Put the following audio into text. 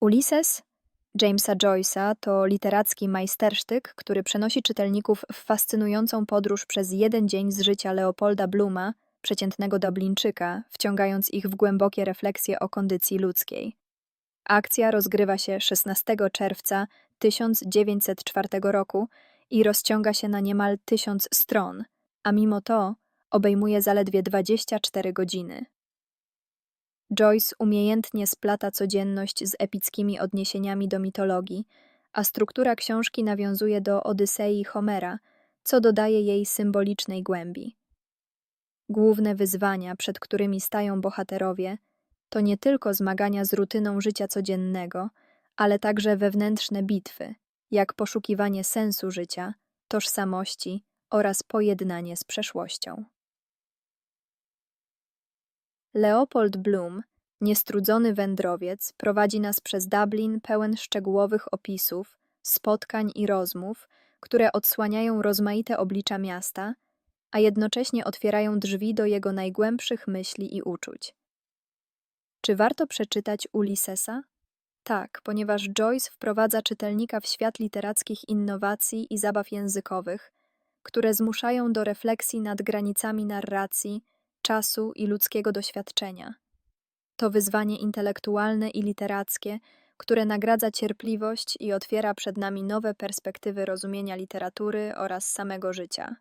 Ulises Jamesa Joyce'a to literacki majstersztyk, który przenosi czytelników w fascynującą podróż przez jeden dzień z życia Leopolda Bluma, przeciętnego Dublińczyka, wciągając ich w głębokie refleksje o kondycji ludzkiej. Akcja rozgrywa się 16 czerwca 1904 roku i rozciąga się na niemal tysiąc stron, a mimo to obejmuje zaledwie 24 godziny. Joyce umiejętnie splata codzienność z epickimi odniesieniami do mitologii, a struktura książki nawiązuje do Odysei Homera, co dodaje jej symbolicznej głębi. Główne wyzwania, przed którymi stają bohaterowie, to nie tylko zmagania z rutyną życia codziennego, ale także wewnętrzne bitwy, jak poszukiwanie sensu życia, tożsamości oraz pojednanie z przeszłością. Leopold Bloom, niestrudzony wędrowiec, prowadzi nas przez Dublin pełen szczegółowych opisów, spotkań i rozmów, które odsłaniają rozmaite oblicza miasta, a jednocześnie otwierają drzwi do jego najgłębszych myśli i uczuć. Czy warto przeczytać Ulyssesa? Tak, ponieważ Joyce wprowadza czytelnika w świat literackich innowacji i zabaw językowych, które zmuszają do refleksji nad granicami narracji, czasu i ludzkiego doświadczenia. To wyzwanie intelektualne i literackie, które nagradza cierpliwość i otwiera przed nami nowe perspektywy rozumienia literatury oraz samego życia.